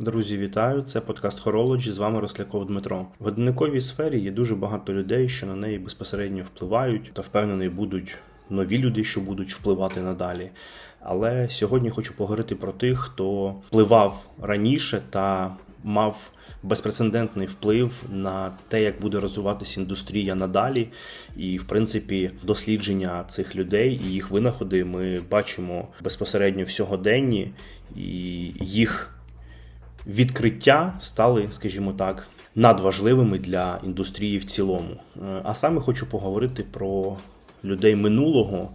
Друзі, вітаю! Це подкаст Horology, з вами Росляков Дмитро. В годинниковій сфері є дуже багато людей, що на неї безпосередньо впливають, та впевнений, будуть нові люди, що будуть впливати надалі. Але сьогодні хочу поговорити про тих, хто впливав раніше та мав безпрецедентний вплив на те, як буде розвиватися індустрія надалі. І, в принципі, дослідження цих людей і їх винаходи ми бачимо безпосередньо в сьогоденні, і їх відкриття стали, скажімо так, надважливими для індустрії в цілому. Е, А саме хочу поговорити про людей минулого,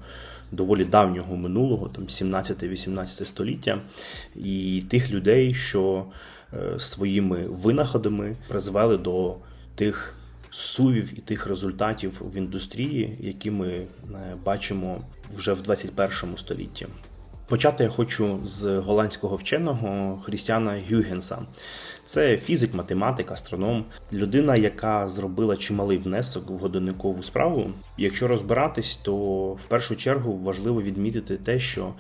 доволі давнього минулого, там 17-18 століття, і тих людей, що е, своїми винаходами призвели до тих сувів і тих результатів в індустрії, які ми е, бачимо вже в 21 столітті. Почати я хочу з голландського вченого Хрістіана Гюгенса. Це фізик, математик, астроном, людина, яка зробила чималий внесок в годинникову справу. Якщо розбиратись, то в першу чергу важливо відмітити те, що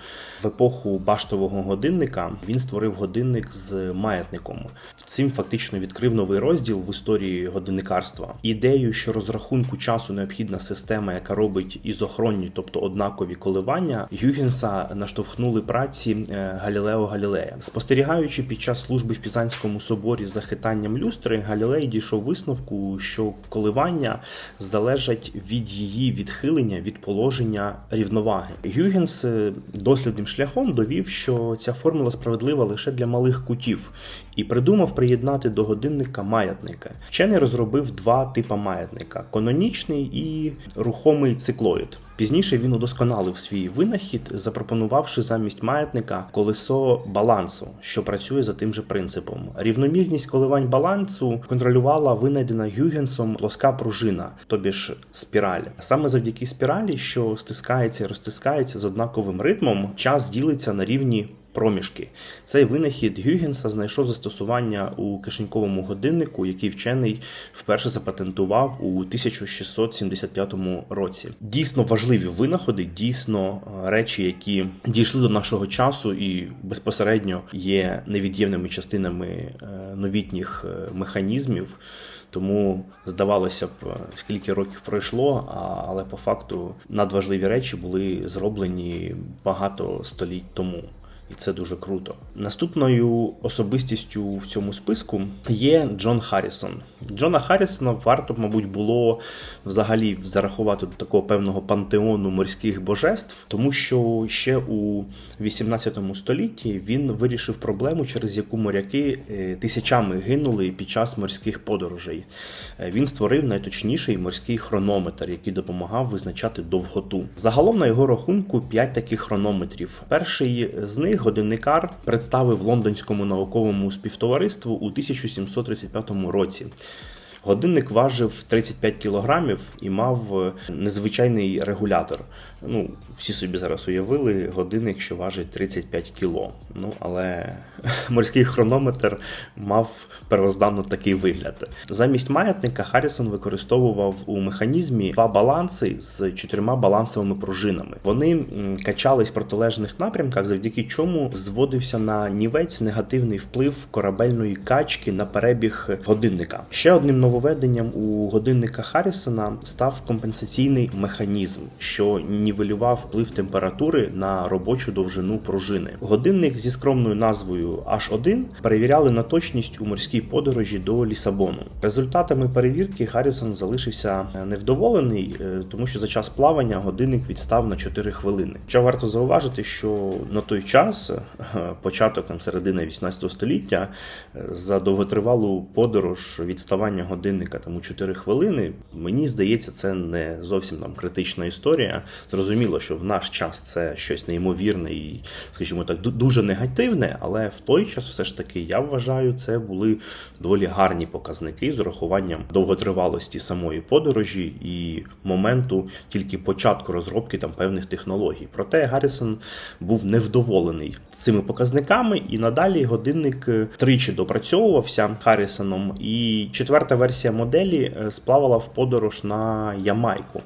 в епоху баштового годинника він створив годинник з маятником. Цим фактично відкрив новий розділ в історії годинникарства. Ідею, що розрахунку часу необхідна система, яка робить ізохронні, тобто однакові коливання, Гюгенса наштовхнули праці е, Галілео Галілея. Спостерігаючи під час служби в Пізанському соборі за хитанням люстри, Галілей дійшов висновку, що коливання залежать від її відхилення від положення рівноваги. Гюгенс е, дослідним шляхом довів, що ця формула справедлива лише для малих кутів, і придумав приєднати до годинника маятника. Вчений розробив два типи маятника: канонічний і рухомий циклоїд. Пізніше він удосконалив свій винахід, запропонувавши замість маятника колесо балансу, що працює за тим же принципом. Рівномірність коливань балансу контролювала винайдена Гюгенсом плоска пружина, тобі ж спіраль. Саме завдяки спіралі, що стискається і розтискається з однаковим ритмом, час ділиться на рівні. Проміжки. Цей винахід Гюгенса знайшов застосування у кишеньковому годиннику, який вчений вперше запатентував у 1675 році. Дійсно важливі винаходи, дійсно е, речі, які дійшли до нашого часу і безпосередньо є невід'ємними частинами е, новітніх е, механізмів. Тому здавалося б, скільки років пройшло, але по факту надважливі речі були зроблені багато століть тому. І це дуже круто. Наступною особистістю в цьому списку є Джон Харрісон. Джона Харрісона варто, мабуть, було взагалі зарахувати до такого певного пантеону морських божеств, тому що ще у 18 столітті він вирішив проблему, через яку моряки е, тисячами гинули під час морських подорожей. Е, Він створив найточніший морський хронометр, який допомагав визначати довготу. Загалом на його рахунку 5 таких хронометрів. Перший з них годинникар представив лондонському науковому співтовариству у 1735 році. Годинник важив 35 кілограмів і мав е, незвичайний регулятор. Ну, всі собі зараз уявили годинник, що важить 35 кіло. Ну, але морський хронометр мав первозданно такий вигляд. Замість маятника Харрісон використовував у механізмі два баланси з чотирма балансовими пружинами. Вони качались в протилежних напрямках, завдяки чому зводився на нівець негативний вплив корабельної качки на перебіг годинника. Ще одним нововведенням у годинника Харрісона став компенсаційний механізм, що нівелював вплив температури на робочу довжину пружини. Годинник зі скромною назвою H1 перевіряли на точність у морській подорожі до Лісабону. Результатами перевірки Харрісон залишився невдоволений, е, тому що за час плавання годинник відстав на 4 хвилини. Що варто зауважити, що на той час, е, початок там середини 18 століття, е, за довготривалу подорож відставання годинника там у 4 хвилини, мені здається, це не зовсім там критична історія. Зрозуміло, що в наш час це щось неймовірне і, скажімо так, дуже негативне, але в той час, все ж таки, я вважаю, це були доволі гарні показники з урахуванням довготривалості самої подорожі і моменту тільки початку розробки там певних технологій. Проте Гаррісон був невдоволений цими показниками, і надалі годинник е, тричі допрацьовувався Харрісоном. І четверта версія моделі е, сплавала в подорож на Ямайку.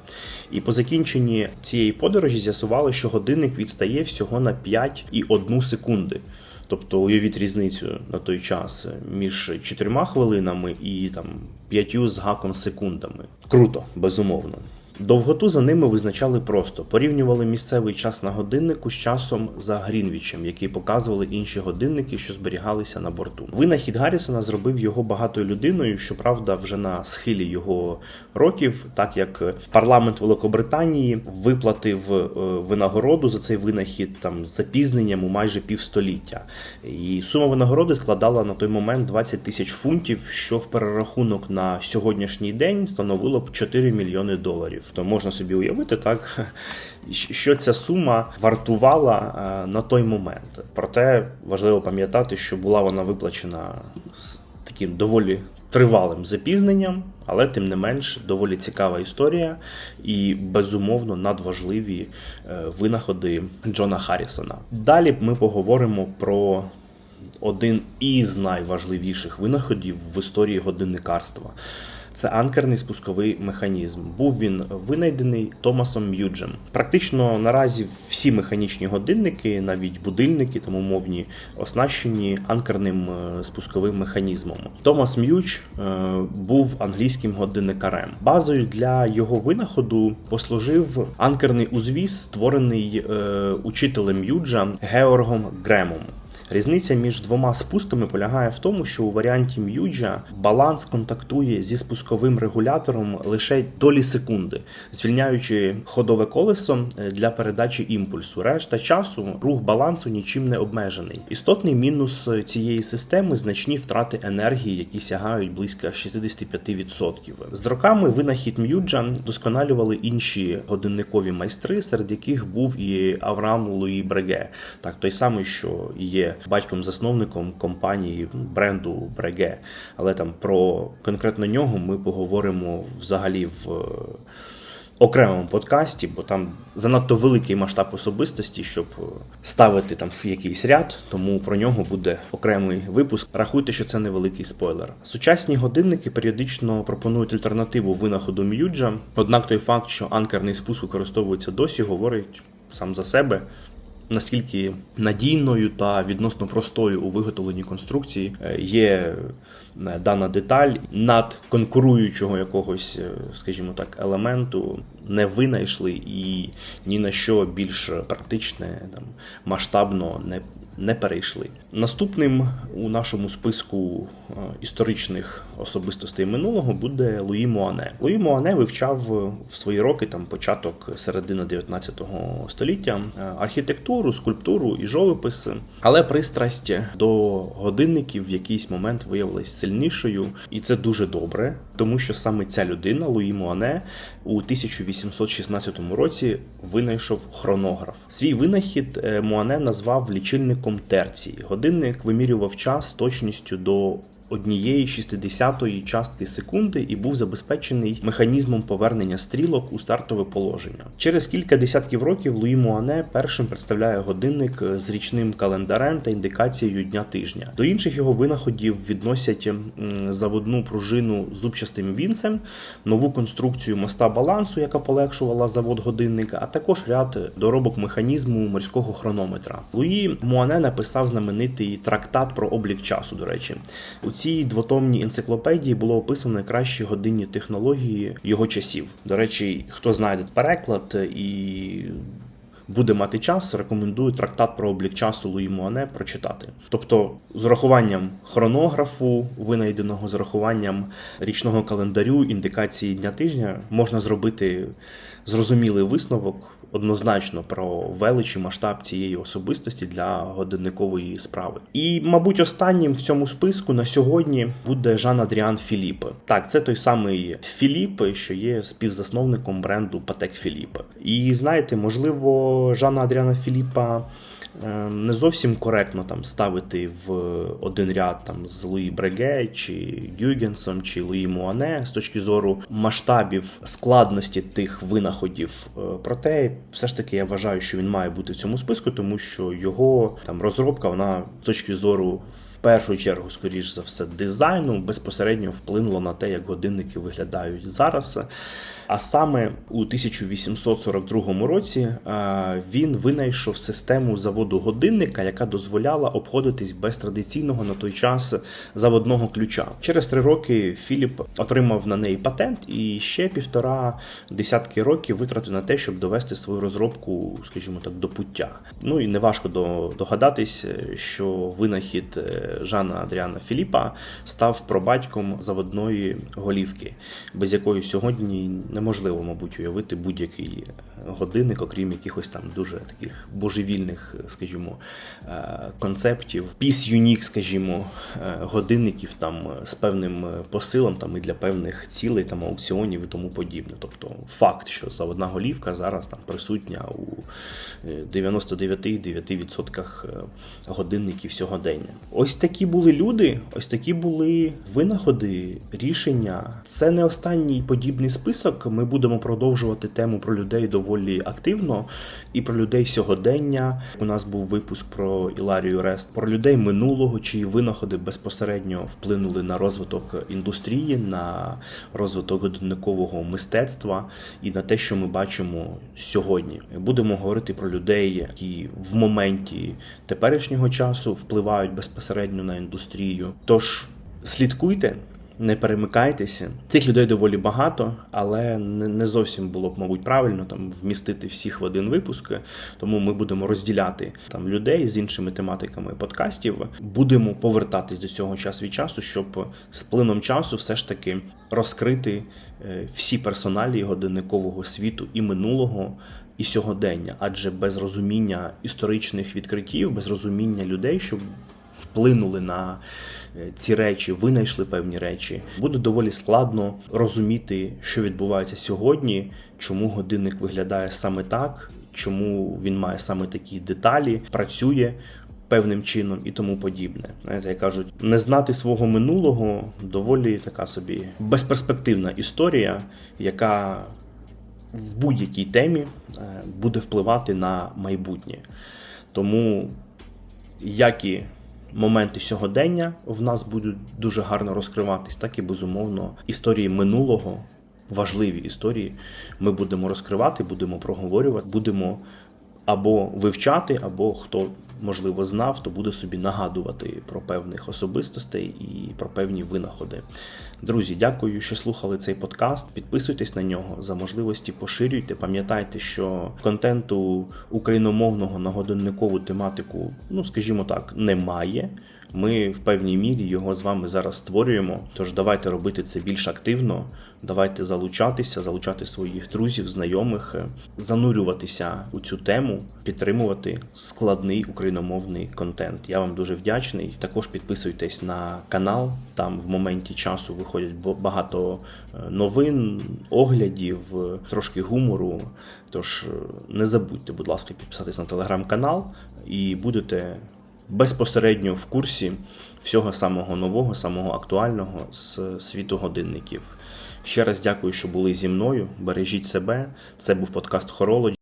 І по закінченні цієї подорожі з'ясували, що годинник відстає всього на 5,1 секунди. Тобто уявіть різницю на той час між чотирма хвилинами і там п'ятью з гаком секундами. Круто, безумовно. Довготу за ними визначали просто порівнювали місцевий час на годиннику з часом за Грінвічем, який показували інші годинники, що зберігалися на борту. Винахід Гаррісона зробив його багатою людиною, щоправда, вже на схилі його років, так як парламент Великобританії виплатив е, винагороду за цей винахід там з запізненням у майже півстоліття. І сума винагороди складала на той момент 20 тисяч фунтів, що в перерахунок на сьогоднішній день становило б 4 мільйони доларів. То можна собі уявити, так що ця сума вартувала е, на той момент. Проте важливо пам'ятати, що була вона виплачена з таким доволі тривалим запізненням, але тим не менш доволі цікава історія і безумовно надважливі е, винаходи Джона Харрісона. Далі ми поговоримо про. Один із найважливіших винаходів в історії годинникарства це анкерний спусковий механізм. Був він винайдений Томасом М'юджем. Практично наразі всі механічні годинники, навіть будильники, там умовні, оснащені анкерним е, спусковим механізмом. Томас М'юдж е, був англійським годинникарем. Базою для його винаходу послужив анкерний узвіз, створений е, учителем М'юджа Георгом Гремом. Різниця між двома спусками полягає в тому, що у варіанті М'юджа баланс контактує зі спусковим регулятором лише долі секунди, звільняючи ходове колесо е, для передачі імпульсу. Решта часу рух балансу нічим не обмежений. Істотний мінус цієї системи значні втрати енергії, які сягають близько 65%. З роками винахід М'юджа досконалювали інші годинникові майстри, серед яких був і Авраам Луї Бреге, так той самий, що є батьком-засновником компанії бренду Бреге. Але там про конкретно нього ми поговоримо взагалі в. е, Окремому подкасті, бо там занадто великий масштаб особистості, щоб е, ставити там в якийсь ряд, тому про нього буде окремий випуск. Рахуйте, що це невеликий спойлер. Сучасні годинники періодично пропонують альтернативу винаходу М'юджа. Однак той факт, що анкерний спуск використовується досі, говорить сам за себе. Наскільки надійною та відносно простою у виготовленні конструкції е, є дана деталь над конкуруючого якогось, е, скажімо так, елементу не винайшли і ні на що більш практичне, там масштабно не, не перейшли. Наступним у нашому списку е, історичних особистостей минулого буде Луї Моане. Луї Моане вивчав в свої роки, там початок середини 19 століття, е, архітектуру, скульптуру і живопис, але пристрасть до годинників в якийсь момент виявилась сильнішою, і це дуже добре, тому що саме ця людина, Луї Муане, у 1816 році винайшов хронограф. Свій винахід Муане назвав лічильником терції. Годинник вимірював час точністю до однієї шістдесятої частки секунди і був забезпечений механізмом повернення стрілок у стартове положення. Через кілька десятків років Луї Муане першим представляє годинник з річним календарем та індикацією дня тижня. До інших його винаходів відносять заводну пружину зубчастим вінцем, нову конструкцію моста балансу, яка полегшувала завод годинника, а також ряд доробок механізму морського хронометра. Луї Муане написав знаменитий трактат про облік часу. До речі, у цій двотомній енциклопедії було описано найкращі годинні технології його часів. До речі, хто знайде переклад і буде мати час, рекомендую трактат про облік часу Луї Муане прочитати. Тобто, з урахуванням хронографу, винайденого з урахуванням річного календарю, індикації дня тижня, можна зробити зрозумілий висновок. Однозначно про велич і масштаб цієї особистості для годинникової справи. І, мабуть, останнім в цьому списку на сьогодні буде Жан Адріан Філіп. Так, це той самий Філіп, що є співзасновником бренду Патек Філіп. І знаєте, можливо, Жана Адріана Філіпа. Е, Не зовсім коректно там ставити в один ряд там з Луї Бреге чи Гюйгенсом чи Луї Муане з точки зору масштабів складності тих винаходів. Е, Проте, все ж таки, я вважаю, що він має бути в цьому списку, тому що його там розробка, вона з точки зору в першу чергу, скоріш за все, дизайну безпосередньо вплинула на те, як годинники виглядають зараз. А саме у 1842 році е, він винайшов систему заводу годинника, яка дозволяла обходитись без традиційного на той час заводного ключа. Через три роки Філіп отримав на неї патент і ще півтора десятки років витратив на те, щоб довести свою розробку, скажімо так, до пуття. Ну і неважко до- догадатись, що винахід е, Жана Адріана Філіпа став пробатьком заводної голівки, без якої сьогодні неможливо, мабуть, уявити будь-який годинник, окрім якихось там дуже таких божевільних, скажімо, е, концептів. Піс юнік, скажімо, е, годинників там з певним посилом там і для певних цілей, там аукціонів і тому подібне. Тобто факт, що заводна голівка зараз там присутня у е, 99,9% годинників сьогодення. Ось такі були люди, ось такі були винаходи, рішення. Це не останній подібний список. Ми будемо продовжувати тему про людей доволі активно і про людей сьогодення. У нас був випуск про Іларію Рест, про людей минулого, чиї винаходи безпосередньо вплинули на розвиток індустрії, на розвиток годинникового мистецтва і на те, що ми бачимо сьогодні. Будемо говорити про людей, які в моменті теперішнього часу впливають безпосередньо на індустрію. Тож слідкуйте. Не перемикайтеся. Цих людей доволі багато, але не зовсім було б, мабуть, правильно там вмістити всіх в один випуск. Тому ми будемо розділяти там людей з іншими тематиками подкастів. Будемо повертатись до цього час від часу, щоб з плином часу все ж таки розкрити е, всі персоналі годинникового світу і минулого. І сьогодення, адже без розуміння історичних відкриттів, без розуміння людей, що вплинули на ці речі, винайшли певні речі, буде доволі складно розуміти, що відбувається сьогодні, чому годинник виглядає саме так, чому він має саме такі деталі, працює. Певним чином і тому подібне. Знаєте, як кажуть, не знати свого минулого доволі така собі безперспективна історія, яка в будь-якій темі е, буде впливати на майбутнє. Тому як і моменти сьогодення в нас будуть дуже гарно розкриватись, так і безумовно історії минулого, важливі історії, ми будемо розкривати, будемо проговорювати, будемо або вивчати, або хто можливо знав, то буде собі нагадувати про певних особистостей і про певні винаходи. Друзі, дякую, що слухали цей подкаст. Підписуйтесь на нього за можливості, поширюйте. Пам'ятайте, що контенту україномовного на годинникову тематику, ну скажімо так, немає. Ми в певній мірі його з вами зараз створюємо. Тож давайте робити це більш активно. Давайте залучатися, залучати своїх друзів, знайомих, е, занурюватися у цю тему, підтримувати складний україномовний контент. Я вам дуже вдячний. Також підписуйтесь на канал. Там в моменті часу виходять багато е, новин, оглядів, е, трошки гумору. Тож не забудьте, будь ласка, підписатись на телеграм-канал і будете безпосередньо в курсі всього самого нового, самого актуального з світу годинників. Ще раз дякую, що були зі мною. Бережіть себе. Це був подкаст Horology.